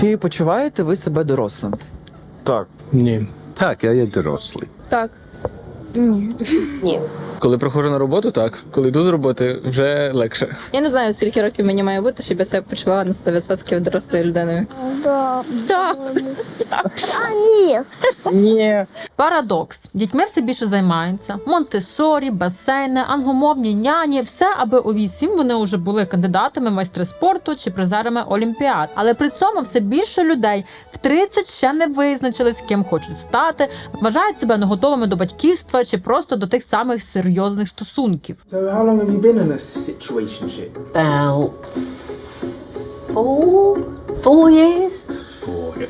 Чи почуваєте ви себе дорослим? Так. Ні. Так, я є дорослий. Так. Коли приходжу на роботу, так. Коли йду з роботи, вже легше. Я не знаю, скільки років мені має бути, щоб я себе почувала на 100% дорослою людиною. Парадокс: дітьми все більше займаються. Монтесорі, басейни, англомовні няні, все, аби у вісім вони вже були кандидатами майстри спорту чи призерами олімпіад. Але при цьому все більше людей 30 ще не визначились, ким хочуть стати, вважають себе неготовими до батьківства чи просто до тих самих серйозних стосунків. So how long have you been in a situationship? About four, four years. For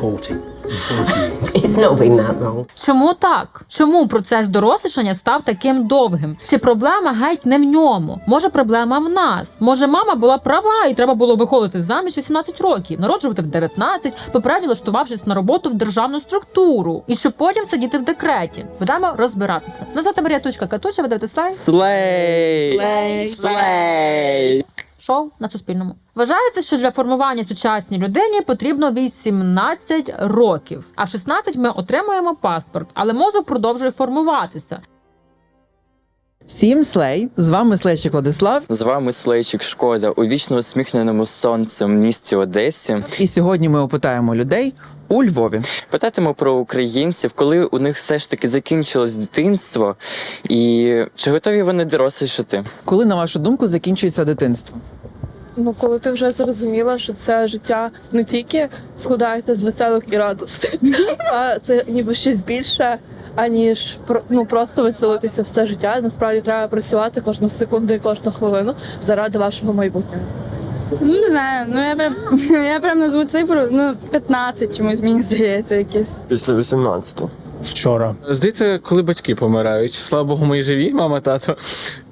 40. It's not been that long. Чому так? Чому процес дорослішання став таким довгим? Чи проблема геть не в ньому? Може, проблема в нас? Може, мама була права і треба було виходити заміж 18 років, народжувати в 19, попередньо влаштувавшись на роботу в державну структуру, і щоб потім сидіти в декреті. Будемо розбиратися. Назвати Марія Тучка Катуча, ви дивитесь лайв. Слей! Слей! Шоу на Суспільному. Вважається, що для формування сучасній людині потрібно 18 років, а в 16 ми отримуємо паспорт, але мозок продовжує формуватися. Всім слей! З вами Слейчик Владислав. З вами Слейчик Шкода у вічно усміхненому сонцем місті Одесі. І сьогодні ми опитаємо людей у Львові. Питатимемо про українців, коли у них все ж таки закінчилось дитинство, і чи готові вони дорослішати? Коли, на вашу думку, закінчується дитинство? Ну, коли ти вже зрозуміла, що це життя не тільки складається з веселих і радостей, а це ніби щось більше, аніж ну, просто веселитися все життя. Насправді треба працювати кожну секунду і кожну хвилину заради вашого майбутнього. Ну, не знаю, ну я прям я прям назву цифру, ну 15 чомусь мені здається якесь. Після 18. Вчора. Здається, коли батьки помирають. Слава Богу, ми живі, мама, тато,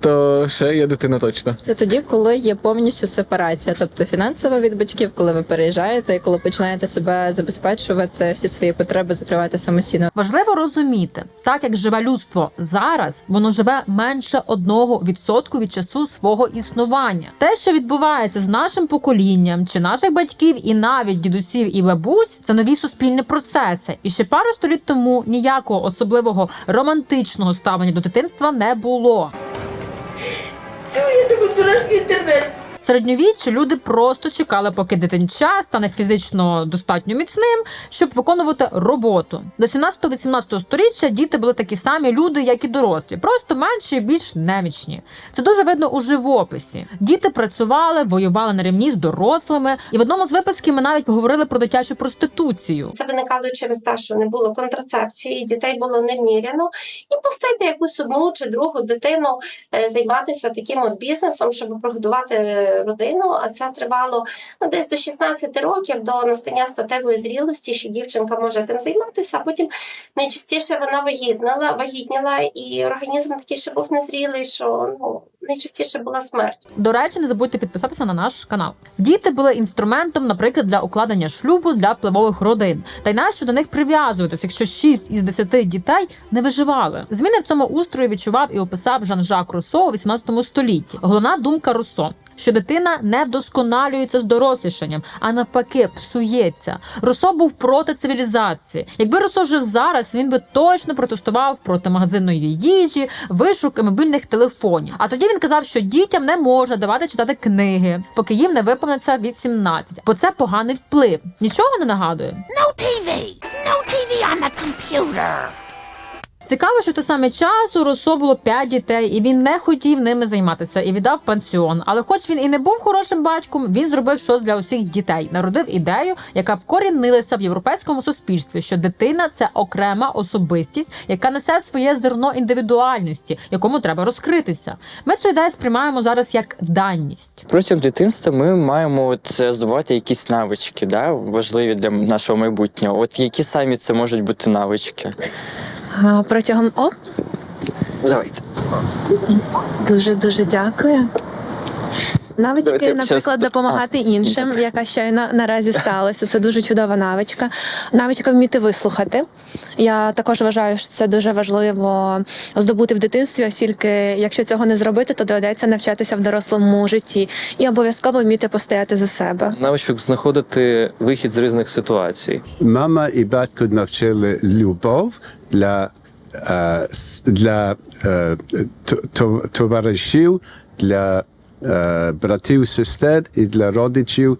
то ще є дитина точно. Це тоді, коли є повністю сепарація, тобто фінансова від батьків, коли ви переїжджаєте і коли починаєте себе забезпечувати, всі свої потреби закривати самостійно. Важливо розуміти, так як живе людство зараз, воно живе менше одного відсотку від часу свого існування. Те, що відбувається з нашим поколінням чи наших батьків, і навіть дідусів і бабусь, це нові суспільні процеси. І ще пару століть тому ніякого особливого романтичного ставлення до дитинства не було. В середньовіччі люди просто чекали, поки дитинча стане фізично достатньо міцним, щоб виконувати роботу. До 17-18 століття діти були такі самі люди, як і дорослі, просто менші і більш немічні. Це дуже видно у живописі. Діти працювали, воювали на рівні з дорослими, і в одному з випусків ми навіть поговорили про дитячу проституцію. Це виникало через те, що не було контрацепції, дітей було неміряно, і пустити якусь одну чи другу дитину е, займатися таким от бізнесом, щоб прогодувати родину. А це тривало ну, десь до 16 років, до настання статевої зрілості, що дівчинка може тим займатися. А потім найчастіше вона вагітнила, вагітніла, і організм такий ще був незрілий, що ну найчастіше була смерть. До речі, не забудьте підписатися на наш канал. Діти були інструментом, наприклад, для укладення шлюбу для впливових родин. Та й нащо до них прив'язуватись, якщо 6 із 10 дітей не виживали. Зміни в цьому устрої відчував і описав Жан-Жак Руссо у 18 столітті. Головна думка Руссо. Що дитина не вдосконалюється з дорослішанням, а навпаки, псується. Руссо був проти цивілізації. Якби Руссо жив зараз, він би точно протестував проти магазинної їжі, вишук і мобільних телефонів. А тоді він казав, що дітям не можна давати читати книги, поки їм не виповниться 18. Бо це поганий вплив. Нічого не нагадує. Цікаво, що той самий час у Руссо було 5 дітей, і він не хотів ними займатися і віддав пансіон. Але, хоч він і не був хорошим батьком, він зробив щось для усіх дітей, народив ідею, яка вкорінилася в європейському суспільстві, що дитина це окрема особистість, яка несе своє зерно індивідуальності, якому треба розкритися. Ми цю ідею сприймаємо зараз як даність. Протягом дитинства ми маємо от е, здобувати якісь навички, да, важливі для нашого майбутнього. От які самі це можуть бути навички? Протягом о, Давайте. дуже дуже дякую. Давайте Навички, наприклад, щас- допомагати іншим, яка щойно наразі сталася. Це дуже чудова навичка. Навичка вміти вислухати. Я також вважаю, що це дуже важливо здобути в дитинстві, оскільки якщо цього не зробити, то доведеться навчатися в дорослому житті і обов'язково вміти постояти за себе. Навичок знаходити вихід з різних ситуацій. Мама і батько навчили любов для, е, с- для е, товаришів, для е, братів, сестер і для родичів,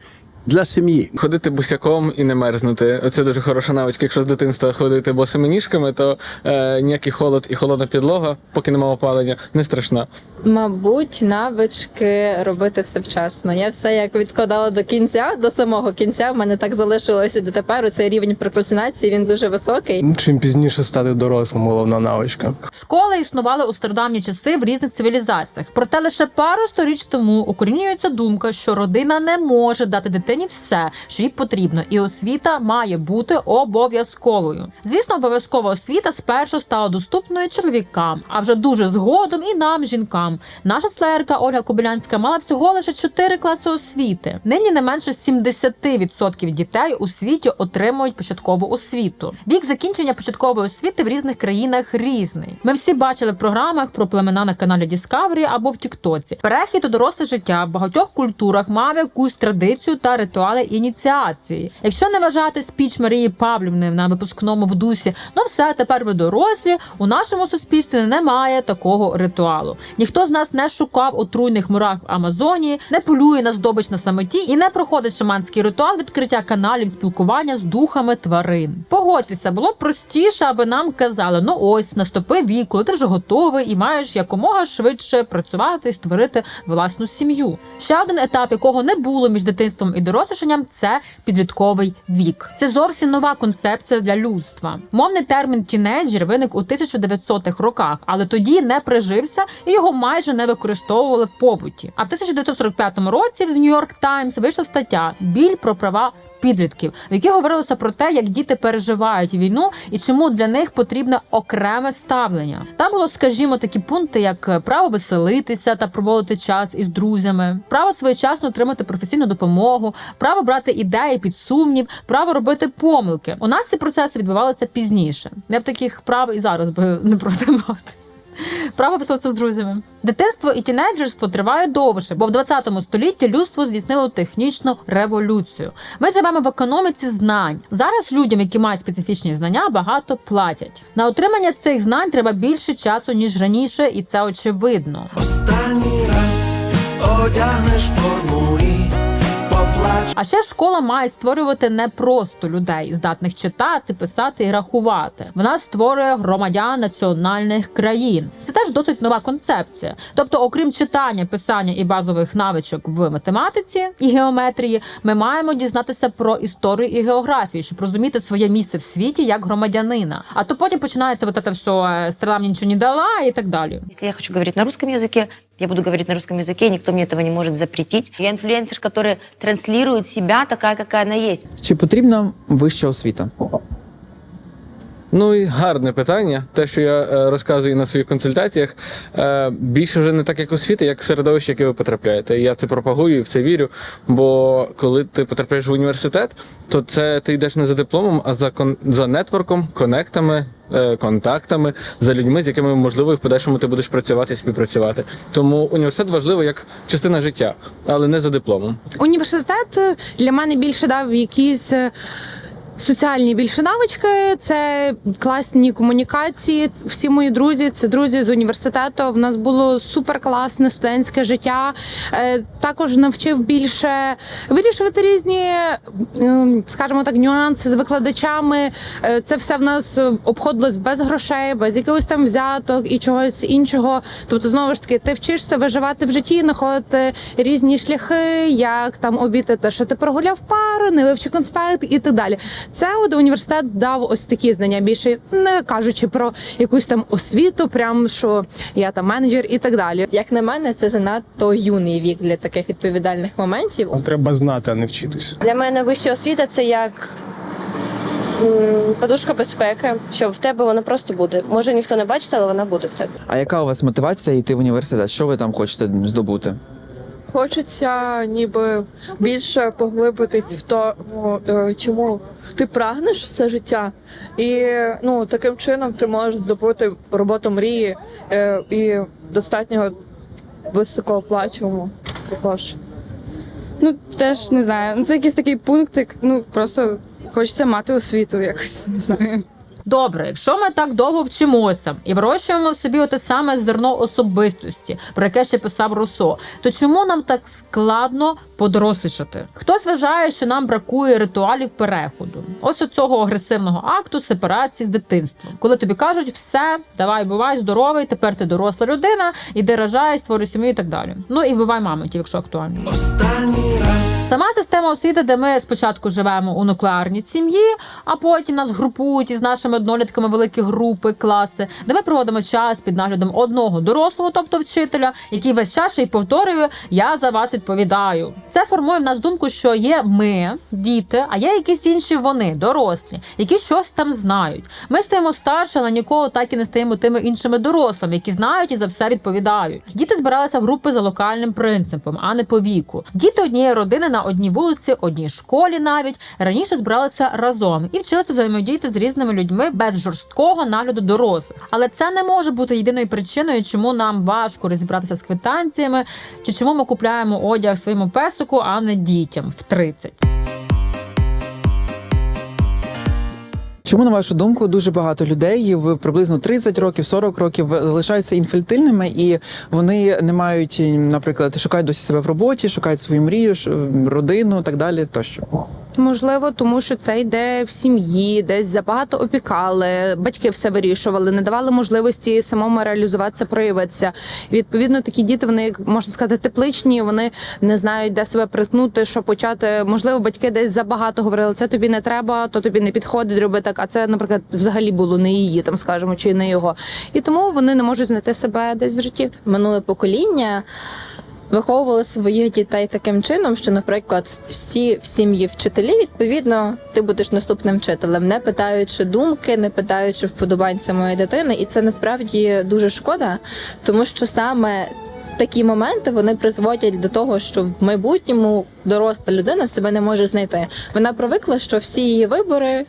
для сім'ї. Ходити босяком і не мерзнути. Це дуже хороша навичка. Якщо з дитинства ходити босими ніжками, то е, ніякий холод і холодна підлога, поки немає опалення, не страшна. Мабуть, навички робити все вчасно. Я все як відкладала до кінця, до самого кінця. В мене так залишилося до тепер. Цей рівень прокрастинації він дуже високий. Чим пізніше стати дорослим, головна навичка. Школи існували у стародавні часи в різних цивілізаціях. Проте лише пару сторіч тому укорінюється думка, що родина не може дати дитині все, що їй потрібно, і освіта має бути обов'язковою. Звісно, обов'язкова освіта спершу стала доступною чоловікам, а вже дуже згодом і нам, жінкам. Наша слеєрка Ольга Кобилянська мала всього лише 4 класи освіти. Нині не менше 70% дітей у світі отримують початкову освіту. Вік закінчення початкової освіти в різних країнах різний. Ми всі бачили в програмах про племена на каналі Discovery або в Тіктоці. Перехід у доросле життя в багатьох культурах мав якусь традицію та ритуали ініціації. Якщо не вважати спіч Марії Павлівни на випускному в дусі, ну все тепер ви дорослі. У нашому суспільстві немає такого ритуалу. Ніхто з нас не шукав отруйних мурах в Амазонії, не полює на здобич на самоті і не проходить шаманський ритуал відкриття каналів спілкування з духами тварин. Погодьтеся, було б простіше, аби нам казали: ну ось наступи вік, коли ти вже готовий і маєш якомога швидше працювати і створити власну сім'ю. Ще один етап, якого не було між дитинством і дорослішанням, це підлітковий вік. Це зовсім нова концепція для людства. Мовний термін тінейджер виник у 1900-х роках, але тоді не прижився і його майже не використовували в побуті. А в 1945 році в Нью-Йорк Таймс вийшла стаття Біль про права. Підлітків, в якій говорилося про те, як діти переживають війну і чому для них потрібне окреме ставлення. Там було, скажімо, такі пункти, як право веселитися та проводити час із друзями, право своєчасно отримати професійну допомогу, право брати ідеї під сумнів, право робити помилки. У нас ці процеси відбувалися пізніше. Я б таких прав і зараз би не проти мати. Право веселитися з друзями. Дитинство і тінейджерство триває довше, бо в 20 столітті людство здійснило технічну революцію. Ми живемо в економіці знань. Зараз людям, які мають специфічні знання, багато платять. На отримання цих знань треба більше часу ніж раніше, і це очевидно. Останній раз одягнеш форму і. А ще школа має створювати не просто людей, здатних читати, писати і рахувати. Вона створює громадян національних країн. Це теж досить нова концепція. Тобто, окрім читання, писання і базових навичок в математиці і геометрії, ми маємо дізнатися про історію і географію, щоб розуміти своє місце в світі як громадянина. А то потім починається вот це все е, «страна мені нічого не дала і так далі. Если я хочу говорить на русском языке, я буду говорить на русском языке, и никто мне этого не может запретить. Я инфлюенсер, который транслирует себя такая, какая она есть. Чи потрібна вища освіта? Ну і гарне питання. Те, що я е, розказую на своїх консультаціях, е, більше вже не так, як освіта, як середовище, яке ви потрапляєте. І я це пропагую і в це вірю. Бо коли ти потрапляєш в університет, то це ти йдеш не за дипломом, а за кон за нетворком, конектами. е, Контактами за людьми, з якими можливо в подальшому ти будеш працювати співпрацювати. Тому університет важливий як частина життя, але не за дипломом. Університет е, для мене більше дав якісь. Соціальні більше навички, це класні комунікації. Всі мої друзі, це друзі з університету. В нас було супер класне студентське життя. Е, Також навчив більше вирішувати різні, ем, скажімо так, нюанси з викладачами. Е, Це все в нас обходилось без грошей, без якихось там взяток і чогось іншого. Тобто, знову ж таки, ти вчишся виживати в житті, знаходити різні шляхи, як там обійти те, що ти прогуляв пару, не вивчив конспект і так далі. Це от університет дав ось такі знання більше, не кажучи про якусь там освіту, прям що я там менеджер і так далі. Як на мене, це занадто юний вік для таких відповідальних моментів. Треба знати, а не вчитись. Для мене вища освіта це як подушка безпеки, що в тебе вона просто буде. Може ніхто не бачить, але вона буде в тебе. А яка у вас мотивація йти в університет? Що ви там хочете здобути? Хочеться ніби більше поглибитись в тому, е, чому ти прагнеш все життя, і ну таким чином ти можеш здобути роботу мрії е, і достатньо високооплачувому також. Ну теж не знаю. Ну це якийсь такий пункт, як ну просто хочеться мати освіту якось не знаю. Добре, якщо ми так довго вчимося і вирощуємо в собі оте саме зерно особистості, про яке ще писав Руссо, то чому нам так складно подорослішати? Хтось вважає, що нам бракує ритуалів переходу. Ось у цього агресивного акту сепарації з дитинством, коли тобі кажуть, все, давай, бувай здоровий, тепер ти доросла людина, іди рожай, створюй сім'ю і так далі. Ну і вбивай мамонтів, якщо актуально. Останній раз Сама система освіти, де ми спочатку живемо у нуклеарній сім'ї, а потім нас групують із нашими однолітками великі групи, класи, де ми проводимо час під наглядом одного дорослого, тобто вчителя, який весь час ще й повторює: Я за вас відповідаю. Це формує в нас думку, що є ми, діти, а є якісь інші вони, дорослі, які щось там знають. Ми стаємо старше, але ніколи так і не стаємо тими іншими дорослими, які знають і за все відповідають. Діти збиралися в групи за локальним принципом, а не по віку. Діти однієї родини на одній вулиці, одній школі навіть раніше збиралися разом і вчилися взаємодіяти з різними людьми без жорсткого нагляду дорослих. Але це не може бути єдиною причиною, чому нам важко розібратися з квитанціями, чи чому ми купляємо одяг своєму песику, а не дітям в 30. Чому, на вашу думку, дуже багато людей в приблизно 30 років, 40 років залишаються інфальтильними і вони не мають, наприклад, шукають досі себе в роботі, шукають свою мрію, родину, так далі. Тощо. Можливо, тому що це йде в сім'ї, десь забагато опікали, батьки все вирішували, не давали можливості самому реалізуватися, проявитися. І, відповідно, такі діти, вони як можна сказати, тепличні, вони не знають, де себе приткнути, що почати. Можливо, батьки десь забагато говорили, це тобі не треба, то тобі не підходить, роби так. А це, наприклад, взагалі було не її, там скажемо, чи не його. І тому вони не можуть знайти себе десь в житті. минуле покоління виховували своїх дітей таким чином, що, наприклад, всі в сім'ї вчителі, відповідно, ти будеш наступним вчителем, не питаючи думки, не питаючи вподобань самої дитини, і це насправді дуже шкода, тому що саме. Такі моменти вони призводять до того, що в майбутньому доросла людина себе не може знайти. Вона привикла, що всі її вибори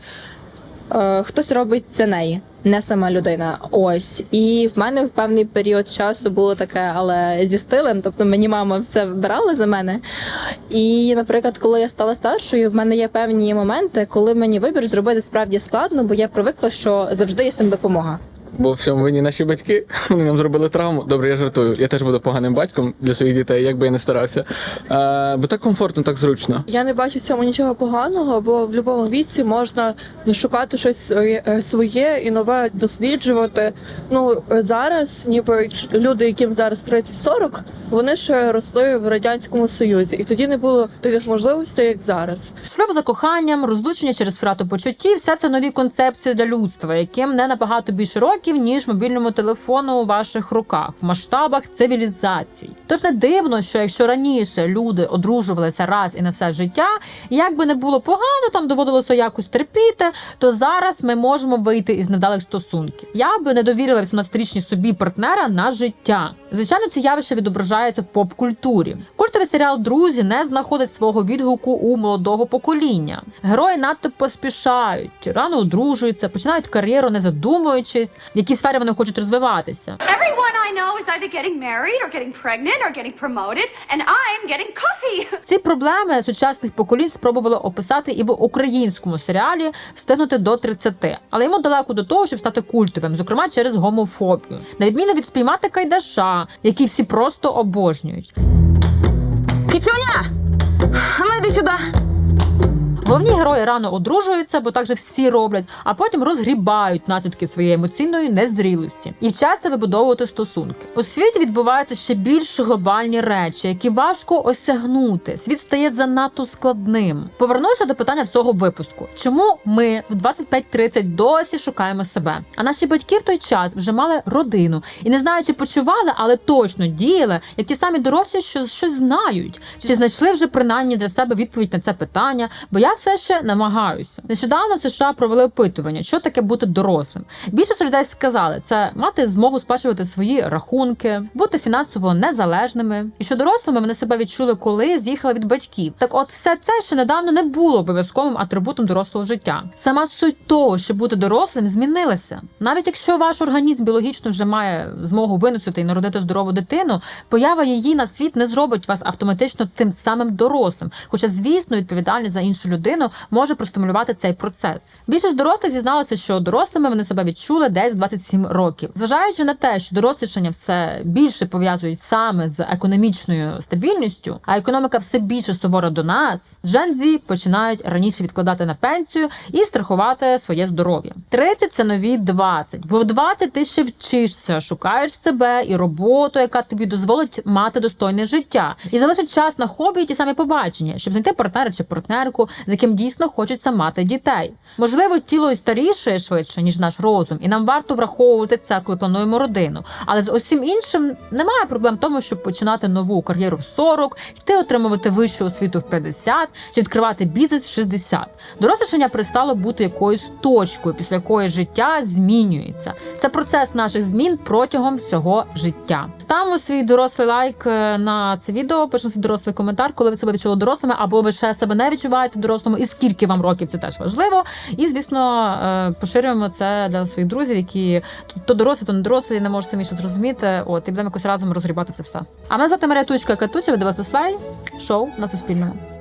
е, хтось робить це неї, не сама людина. Ось. І в мене в певний період часу було таке, але зі стилем. Тобто мені мама все вибирала за мене. І, наприклад, коли я стала старшою, в мене є певні моменти, коли мені вибір зробити справді складно, бо я привикла, що завжди є сам допомога. Бо в всьому винні наші батьки вони нам зробили травму. Добре, я жартую. Я теж буду поганим батьком для своїх дітей, як би я не старався. Е, бо так комфортно, так зручно. Я не бачу в цьому нічого поганого, бо в будь-якому віці можна шукати щось своє, е, своє і нове досліджувати. Ну зараз, ніби люди, яким зараз 30-40, вони ще росли в радянському союзі, і тоді не було таких можливостей, як зараз. Шлюб за коханням, розлучення через втрату почуттів все це нові концепції для людства, яким не набагато більше років, ніж мобільному телефону у ваших руках в масштабах цивілізацій. Тож не дивно, що якщо раніше люди одружувалися раз і на все життя, як би не було погано, там доводилося якось терпіти, то зараз ми можемо вийти із недалих стосунків. Я би не довірила 18-річній собі партнера на життя. Звичайно, це явище відображається в поп-культурі. Культовий серіал Друзі не знаходить свого відгуку у молодого покоління. Герої надто поспішають, рано одружуються, починають кар'єру, не задумуючись, в якій сфері вони хочуть розвиватися. Ці проблеми сучасних поколінь спробували описати і в українському серіалі встигнути до 30, але йому далеко до того, щоб стати культовим, зокрема через гомофобію, на відміну від спіймати кайдаша, який всі просто обожнюють. Кицюня! А ну йди сюди. Головні герої рано одружуються, бо так же всі роблять, а потім розгрібають наслідки своєї емоційної незрілості і вчаться вибудовувати стосунки. У світі відбуваються ще більш глобальні речі, які важко осягнути. Світ стає занадто складним. Повернуся до питання цього випуску: чому ми в 25-30 досі шукаємо себе? А наші батьки в той час вже мали родину і не знаю, чи почували, але точно діяли, як ті самі дорослі, що щось знають, чи знайшли вже принаймні для себе відповідь на це питання, боявся все ще намагаюся. Нещодавно США провели опитування, що таке бути дорослим. Більшість людей сказали, це мати змогу сплачувати свої рахунки, бути фінансово незалежними, і що дорослими вони себе відчули, коли з'їхали від батьків. Так, от все це ще недавно не було обов'язковим атрибутом дорослого життя. Сама суть того, що бути дорослим, змінилася. Навіть якщо ваш організм біологічно вже має змогу виносити і народити здорову дитину, поява її на світ не зробить вас автоматично тим самим дорослим. Хоча, звісно, відповідальність за іншу людину може простимулювати цей процес. Більшість дорослих зізналися, що дорослими вони себе відчули десь в 27 років. Зважаючи на те, що дорослішання все більше пов'язують саме з економічною стабільністю, а економіка все більше сувора до нас, Джензі починають раніше відкладати на пенсію і страхувати своє здоров'я. 30 – це нові 20. Бо в 20 ти ще вчишся, шукаєш себе і роботу, яка тобі дозволить мати достойне життя, і залишить час на хобі і ті самі побачення, щоб знайти партнера чи партнерку, з яким дійсно хочеться мати дітей. Можливо, тіло і старіше швидше ніж наш розум, і нам варто враховувати це, коли плануємо родину. Але з усім іншим немає проблем в тому, щоб починати нову кар'єру в 40, йти отримувати вищу освіту в 50 чи відкривати бізнес в 60. Дорослішання перестало бути якоюсь точкою, після якої життя змінюється. Це процес наших змін протягом всього життя. Ставимо свій дорослий лайк е, на це відео, пишемо свій дорослий коментар, коли ви себе відчули дорослими, або ви ще себе не відчуваєте дорослими, і скільки вам років це теж важливо. І звісно, е, поширюємо це для своїх друзів, які то дорослі, то не дорослі, не можуть самі ще зрозуміти. От і будемо якось разом розгрібати це все. А мене звати Марія Тучка Катуча, ви дивилися слайд шоу на Суспільному.